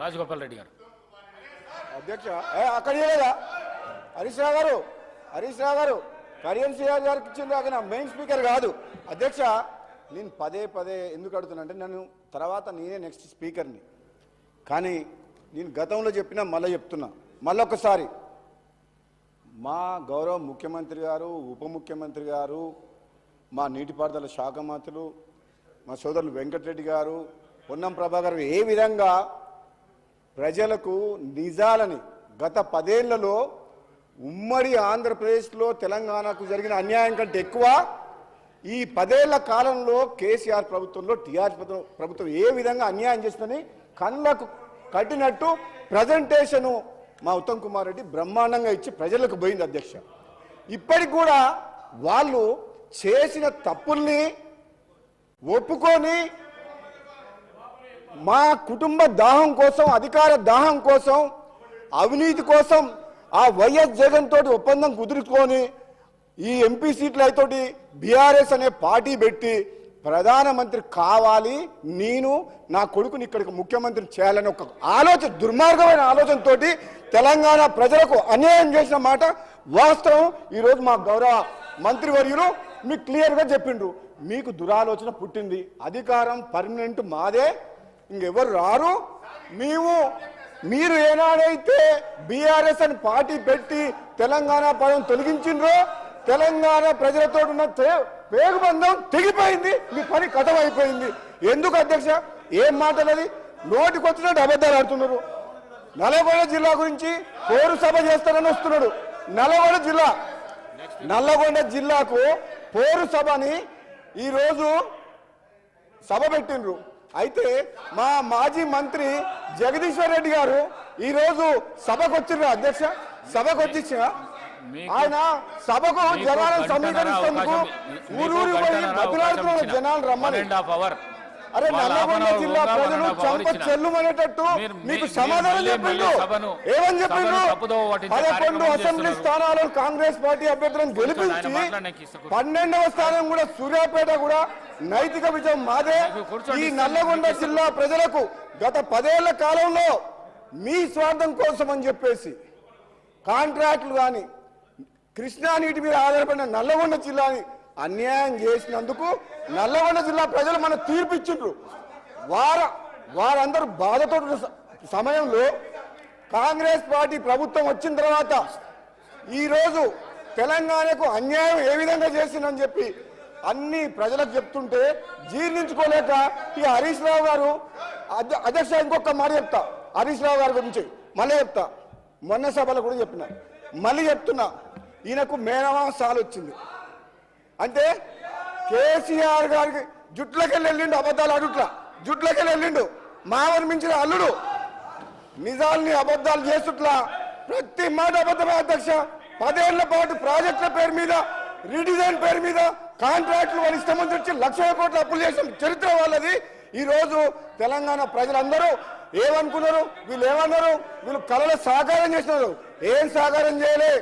రాజగోపాల్ రెడ్డి గారు. అధ్యక్ష ఏ అక్కడ లేదా హరీష్ రావు గారు హరీష్ రావు గారు కరియన్ సిఆర్ గారికి ఇచ్చింది అక్కడ మెయిన్ స్పీకర్ కాదు. అధ్యక్ష నేను పదే పదే ఎందుకు అడుగుతున్నా అంటే నన్ను తర్వాత నేనే నెక్స్ట్ స్పీకర్ని కానీ నేను గతంలో చెప్పినా మళ్ళీ చెప్తున్నా. మళ్ళొకసారి మా గౌరవ ముఖ్యమంత్రి గారు ఉప ముఖ్యమంత్రి గారు మా నీటిపారుదల శాఖ మంత్రులు మా సోదరులు వెంకటరెడ్డి గారు పొన్నం ప్రభాకర్ ఏ విధంగా ప్రజలకు నిజాలని గత పదేళ్ళలో ఉమ్మడి ఆంధ్రప్రదేశ్లో తెలంగాణకు జరిగిన అన్యాయం కంటే ఎక్కువ ఈ పదేళ్ళ కాలంలో కేసీఆర్ ప్రభుత్వంలో టీఆర్ ప్రభుత్వం ఏ విధంగా అన్యాయం చేస్తుందని కళ్ళకు కట్టినట్టు ప్రజెంటేషను మా ఉత్తమ్ కుమార్ రెడ్డి బ్రహ్మాండంగా ఇచ్చి ప్రజలకు పోయింది అధ్యక్ష. ఇప్పటికి కూడా వాళ్ళు చేసిన తప్పుల్ని ఒప్పుకొని మా కుటుంబ దాహం కోసం అధికార దాహం కోసం అవినీతి కోసం ఆ వైఎస్ జగన్ తోటి ఒప్పందం కుదుర్చుకొని ఈ ఎంపీ సీట్లు అయితోటి బీఆర్ఎస్ అనే పార్టీ పెట్టి ప్రధానమంత్రి కావాలి నేను నా కొడుకుని ఇక్కడికి ముఖ్యమంత్రి చేయాలని ఒక ఆలోచన దుర్మార్గమైన ఆలోచనతోటి తెలంగాణ ప్రజలకు అన్యాయం చేసిన మాట వాస్తవం. ఈరోజు మా గౌరవ మంత్రివర్యులు మీకు క్లియర్గా చెప్పిండ్రు. మీకు దురాలోచన పుట్టింది. అధికారం పర్మనెంట్ మాదే. ఇంకెవరు రారు? మేము మీరు ఏనాడైతే బీఆర్ఎస్ అని పార్టీ పెట్టి తెలంగాణ పదం తొలగించిండ్రో తెలంగాణ ప్రజలతో ఉన్న తే- పేగుబంధం తెగిపోయింది మీ పని కథం అయిపోయింది ఎందుకు అధ్యక్ష? ఏం మాటలది? నోటికి వచ్చినట్టు అబద్ధాలు ఆడుతున్నారు. నల్లగొండ జిల్లా గురించి పోరు సభ చేస్తారని వస్తున్నాడు. నల్లగొండ జిల్లా నల్లగొండ జిల్లాకు పోరు సభని ఈరోజు సభ పెట్టిండ్రు. అయితే మా మాజీ మంత్రి జగదీశ్వర్ రెడ్డి గారు ఈ రోజు సభకు వచ్చిండ్రు అధ్యక్ష సభకు మీకు- ఆయన సభకు జనాలను సమీకరిస్తేందుకు ఊరూరు పోయి బతులాడుతున్న జనాలు. రమ్మని. అరే నల్లగొండ జిల్లా ప్రజలు చంప. చెల్లుమనేటట్టు మీకు సమాధానం చెప్పిండు ఏమని చెప్పిండు పదకొండు అసెంబ్లీ. స్థానాలను కాంగ్రెస్ పార్టీ అభ్యర్థులను గెలిపించి. పన్నెండవ స్థానం కూడా సూర్యాపేట కూడా నైతిక విజయం మాదే ఈ. నల్లగొండ. జిల్లా ప్రజలకు గత పదేళ్ళ కాలంలో మీ స్వార్థం కోసం అని చెప్పేసి కాంట్రాక్టులు కానీ కృష్ణా నీటి మీద ఆధారపడిన నల్లగొండ జిల్లాని అన్యాయం చేసినందుకు నల్లగొండ జిల్లా ప్రజలు మన తీర్పు ఇచ్చిండ్రు వార వారందరూ బాధతో సమయంలో కాంగ్రెస్ పార్టీ ప్రభుత్వం వచ్చిన తర్వాత ఈరోజు తెలంగాణకు అన్యాయం ఏ విధంగా చేసిందని చెప్పి అన్ని ప్రజలకు చెప్తుంటే జీర్ణించుకోలేక ఈ హరీష్ రావు గారు అధ్యక్ష ఇంకొక మాట చెప్తా. హరీష్ రావు గారి గురించి మళ్ళీ చెప్తా. మొన్న సభలో కూడా చెప్పిన. మళ్ళీ చెప్తున్నా. ఈయనకు మేనమా సాల్ వచ్చింది. అంటే కేసీఆర్ గారికి జుట్లకెళ్ళి వెళ్ళిండు అబద్ధాలు అడుట్లా జుట్లకెళ్ళి వెళ్ళిండు. మావని మించిన అల్లుడు. నిజాల్ని అబద్ధాలు చేస్తుట్లా. ప్రతి మాట అబద్ధమే అధ్యక్ష. పదేళ్ళ పాటు ప్రాజెక్టుల పేరు మీద రీడిజైన్ పేరు మీద కాంట్రాక్టులు వాళ్ళు ఇష్టం వచ్చి లక్షల కోట్లు అప్పులు చేసిన చరిత్ర వాళ్ళది. ఈ రోజు తెలంగాణ ప్రజలందరూ ఏమనుకున్నారు? వీళ్ళు ఏమన్నారు? వీళ్ళు కళలు సాకారం చేసినారు. ఏం సాకారం చేయలే?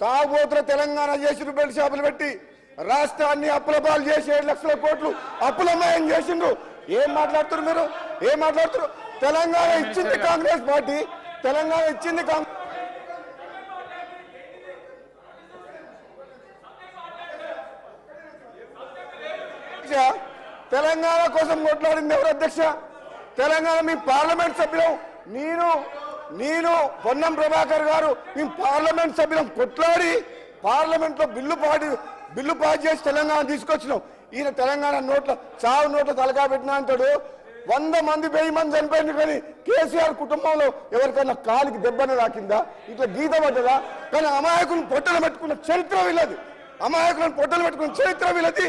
సాగుబోతుల తెలంగాణ చేసి రూపాయల షాపులు పెట్టి రాష్ట్రాన్ని అప్పుల పాలు చేసి ఏడు లక్షల కోట్లు అప్పులమ్మాయం చేసిండ్రు. ఏం మాట్లాడుతున్నారు మీరు? ఏం మాట్లాడుతున్నారు? తెలంగాణ ఇచ్చింది కాంగ్రెస్ పార్టీ. తెలంగాణ ఇచ్చింది కాంగ్రెస్ అధ్యక్ష, తెలంగాణ కోసం కొట్లాడింది ఎవరు అధ్యక్ష? తెలంగాణ మీ పార్లమెంట్ సభ్యులం. నేను నేను పొన్నం ప్రభాకర్ గారు మీ పార్లమెంట్ సభ్యులం కొట్లాడి పార్లమెంట్లో బిల్లు పాడి బిల్లు పాస్ చేసి తెలంగాణ తీసుకొచ్చినాం. ఈయన తెలంగాణ నోట్ల చావు నోట్ల తలకా పెట్టినా అంటాడు. వంద మంది వెయ్యి మంది చనిపోయింది కానీ కేసీఆర్ కుటుంబంలో ఎవరికైనా కాలికి దెబ్బన రాకిందా? ఇట్లా గీత పడ్డదా? కానీ అమాయకులను పొట్టలు పెట్టుకున్న చరిత్ర వీళ్ళది. అమాయకులను పొట్టలు పెట్టుకున్న చరిత్ర వీళ్ళది.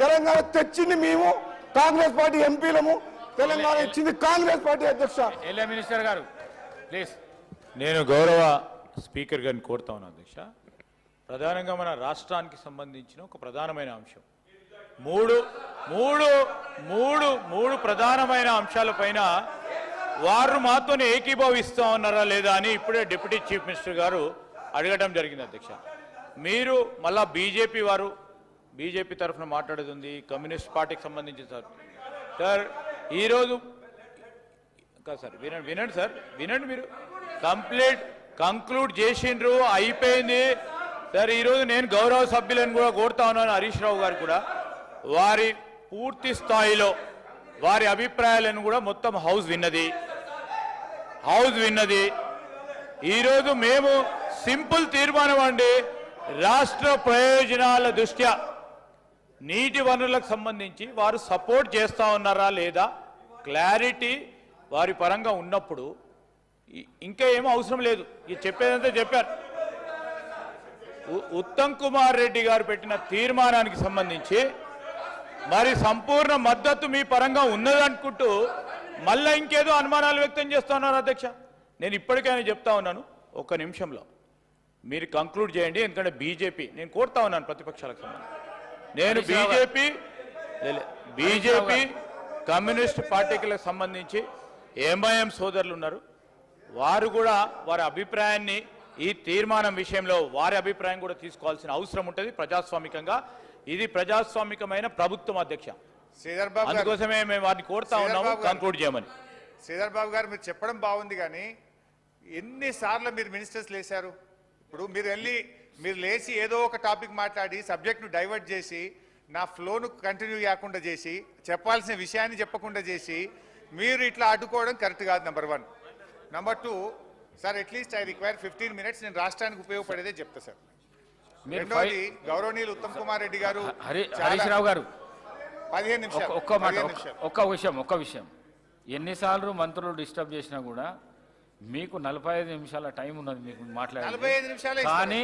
తెలంగాణ తెచ్చింది మేము కాంగ్రెస్ పార్టీ ఎంపీలము. తెలంగాణ ఇచ్చింది కాంగ్రెస్ పార్టీ అధ్యక్ష. ఎల్ఏ మినిస్టర్ గారు ప్లీజ్. నేను గౌరవ స్పీకర్ గారిని కోరుతా ఉన్నాను అధ్యక్ష. ప్రధానంగా మన రాష్ట్రానికి సంబంధించిన ఒక ప్రధానమైన అంశం. మూడు మూడు మూడు మూడు ప్రధానమైన అంశాలపైన వారు మాతోనే ఏకీభవిస్తా ఉన్నారా లేదా అని ఇప్పుడే డిప్యూటీ చీఫ్ మినిస్టర్ గారు అడగడం జరిగింది అధ్యక్ష. మీరు మళ్ళా బీజేపీ వారు బీజేపీ తరఫున మాట్లాడేది కమ్యూనిస్ట్ పార్టీకి సంబంధించి సార్. సార్ ఈరోజు కాదు సార్ వినండి వినండి సార్ వినండి మీరు. కంప్లీట్ కంక్లూడ్ చేసిండ్రు అయిపోయింది. సార్ ఈరోజు నేను గౌరవ సభ్యులను కూడా కోరుతా ఉన్నాను హరీష్ రావు గారు కూడా. వారి పూర్తి స్థాయిలో వారి అభిప్రాయాలను కూడా మొత్తం హౌస్ విన్నది. హౌస్ విన్నది. ఈరోజు మేము సింపుల్ తీర్మానం అండి రాష్ట్ర ప్రయోజనాల దృష్ట్యా నీటి వనరులకు సంబంధించి వారు సపోర్ట్ చేస్తూ ఉన్నారా లేదా? క్లారిటీ వారి పరంగా ఉన్నప్పుడు ఇంకా ఏమీ అవసరం లేదు. ఇది చెప్పేదంతా చెప్పారు. ఉత్తమ్ కుమార్ రెడ్డి గారు పెట్టిన తీర్మానానికి సంబంధించి మరి సంపూర్ణ మద్దతు మీ పరంగా ఉన్నదనుకుంటూ మళ్ళా ఇంకేదో అనుమానాలు వ్యక్తం చేస్తా ఉన్నారు అధ్యక్ష. నేను ఇప్పటికైనా చెప్తా ఉన్నాను. ఒక్క నిమిషంలో. మీరు కంక్లూడ్ చేయండి. ఎందుకంటే బీజేపీ నేను కోరుతా ఉన్నాను ప్రతిపక్షాలకు సంబంధించి. నేను బీజేపీ బీజేపీ కమ్యూనిస్ట్ పార్టీలకు సంబంధించి ఎంఐఎం సోదరులు ఉన్నారు. వారు కూడా వారి అభిప్రాయాన్ని ఈ తీర్మానం విషయంలో వారి అభిప్రాయం కూడా తీసుకోవాల్సిన అవసరం ఉంటుంది ప్రజాస్వామికంగా. ఇది ప్రజాస్వామికమైన ప్రభుత్వం అధ్యక్ష. అందుకోసమే మేము వారిని కోరుతా ఉన్నాము. కంక్లూడ్ చేయమని. శ్రీధర్ బాబు గారు మీరు చెప్పడం బాగుంది కానీ ఎన్నిసార్లు మీరు మినిస్టర్స్ లేశారు? ఇప్పుడు మీరు వెళ్ళి మీరు లేచి ఏదో ఒక టాపిక్ మాట్లాడి సబ్జెక్ట్ను డైవర్ట్ చేసి నా ఫ్లోను కంటిన్యూ కాకుండా చేసి చెప్పాల్సిన విషయాన్ని చెప్పకుండా చేసి మీరు ఇట్లా అడ్డుకోవడం కరెక్ట్ కాదు number one number two sir at least I require fifteen minutes నేను రాష్ట్రానికి ఉపయోగపడేదే చెప్తా సార్ మీరు రెండోది గౌరవనీయులు ఉత్తమ్ కుమార్ రెడ్డి గారు హరీష్ రావు గారు. పదిహేను నిమిషాలు ఒక్క మాట ఒక్క- విషయం ఒక్క విషయం. ఎన్నిసార్లు మంత్రులు డిస్టర్బ్ చేసినా కూడా మీకు నలభై ఐదు నిమిషాల టైం ఉన్నది మీకు నలభై ఐదు నిమిషాలే మాట్లాడాలి. కానీ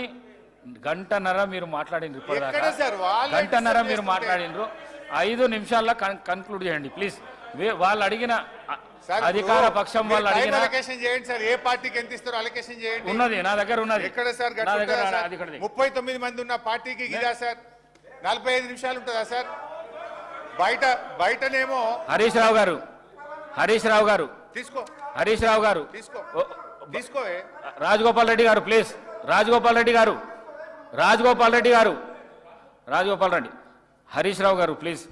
గంటన్నర మీరు మాట్లాడిండ్రు ఇప్పటిదాకా ఎక్కడ సార్? వాళ్ళే గంటన్నర మీరు. మాట్లాడిండ్రు. ఐదు నిమిషాల్లో కన్క్లూడ్ చేయండి ప్లీజ్. వాళ్ళు అడిగిన అధికార పక్షం వాళ్ళు అడిగిన చేయండి సార్. ఏ పార్టీకి ఎంత ఇస్తారో అలొకేషన్ చేయండి. ఉన్నది నా దగ్గర ఉన్నది. ఎక్కడ సార్. ముప్పై తొమ్మిది మంది ఉన్న పార్టీకి ఇదా సార్? నలభై ఐదు నిమిషాలు ఉంటుందా సార్? బయట బయటనేమో హరీష్ రావు గారు. హరీష్ రావు గారు. తీసుకో. హరీష్ రావు గారు. తీసుకో. తీసుకోవే. రాజగోపాల్ రెడ్డి గారు ప్లీజ్. రాజగోపాల్ రెడ్డి గారు. రాజగోపాల్ రెడ్డి గారు. రాజగోపాల్ రెడ్డి. హరీష్ రావు గారు ప్లీజ్.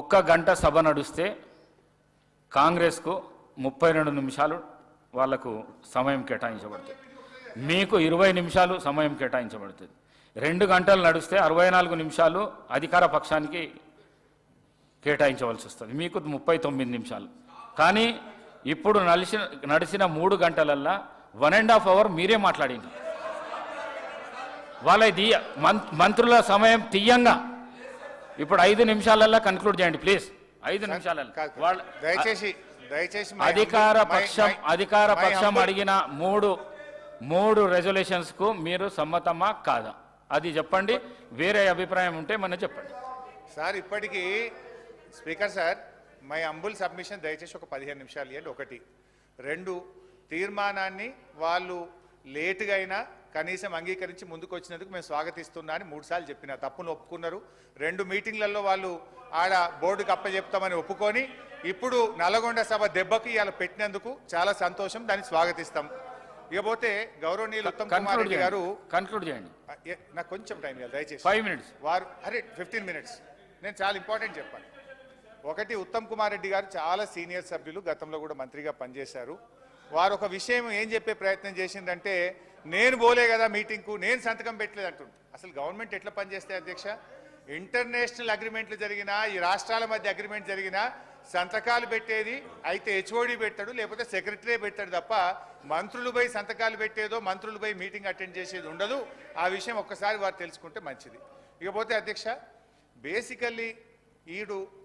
ఒక్క గంట సభ నడుస్తే కాంగ్రెస్కు ముప్పై రెండు నిమిషాలు వాళ్ళకు సమయం కేటాయించబడుతుంది. మీకు ఇరవై నిమిషాలు సమయం కేటాయించబడుతుంది. రెండు గంటలు నడిస్తే అరవై నాలుగు నిమిషాలు అధికార పక్షానికి కేటాయించవలసి వస్తుంది. మీకు ముప్పై తొమ్మిది నిమిషాలు. కానీ ఇప్పుడు నడిచిన నడిచిన మూడు గంటలల్లా వన్ అండ్ హాఫ్ అవర్ మీరే మాట్లాడింది. వాళ్ళ దియ మంత్రుల సమయం తీయంగా. ఇప్పుడు ఐదు నిమిషాలల్లా కన్క్లూడ్ చేయండి ప్లీజ్ ఐదు నిమిషాలల్లా. దయచేసి దయచేసి అధికార పక్షం అధికార పక్షం అడిగిన మూడు మూడు రెజల్యూషన్స్కు మీరు సమ్మతమా కాదా? అది చెప్పండి వేరే అభిప్రాయం ఉంటే మన చెప్పండి. సార్ ఇప్పటికీ speaker sir my humble submission దయచేసి ఒక పదిహేను నిమిషాలు ఇవ్వండి ఒకటి. రెండు తీర్మానాన్ని వాళ్ళు లేటుగా అయినా కనీసం అంగీకరించి ముందుకు వచ్చినందుకు మేము స్వాగతిస్తున్నా అని మూడుసార్లు చెప్పిన. తప్పును ఒప్పుకున్నారు. రెండు మీటింగ్లలో వాళ్ళు ఆడ బోర్డుకి అప్పచెప్తామని ఒప్పుకొని ఇప్పుడు నల్లగొండ సభ దెబ్బకి ఇవాళ పెట్టినందుకు చాలా సంతోషం. దాన్ని స్వాగతిస్తాం. ఇకపోతే గౌరవనీయులు ఉత్తమ్ కుమార్ రెడ్డి గారు కన్క్లూడ్ చేయండి. నాకు కొంచెం టైం దయచేసి. Five minutes. వారు అరే ఫిఫ్టీన్ మినిట్స్. నేను చాలా ఇంపార్టెంట్ చెప్పాను ఒకటి ఉత్తమ్ కుమార్ రెడ్డి గారు చాలా సీనియర్ సభ్యులు గతంలో కూడా మంత్రిగా పనిచేశారు. వారు ఒక విషయం ఏం చెప్పే ప్రయత్నం చేసిందంటే నేను పోలే కదా మీటింగ్కు నేను సంతకం పెట్టలేదు అంటుంది అసలు గవర్నమెంట్ ఎట్లా పనిచేస్తే అధ్యక్ష? ఇంటర్నేషనల్ అగ్రిమెంట్లు జరిగినా ఈ రాష్ట్రాల మధ్య అగ్రిమెంట్ జరిగినా సంతకాలు పెట్టేది అయితే హెచ్ఓడి పెట్టాడు లేకపోతే సెక్రటరీ పెట్టాడు తప్ప మంత్రులు పోయి సంతకాలు పెట్టేదో మంత్రులు పోయి మీటింగ్ అటెండ్ చేసేది ఉండదు. ఆ విషయం ఒక్కసారి వారు తెలుసుకుంటే మంచిది. ఇకపోతే అధ్యక్ష బేసికల్లీ ఈడు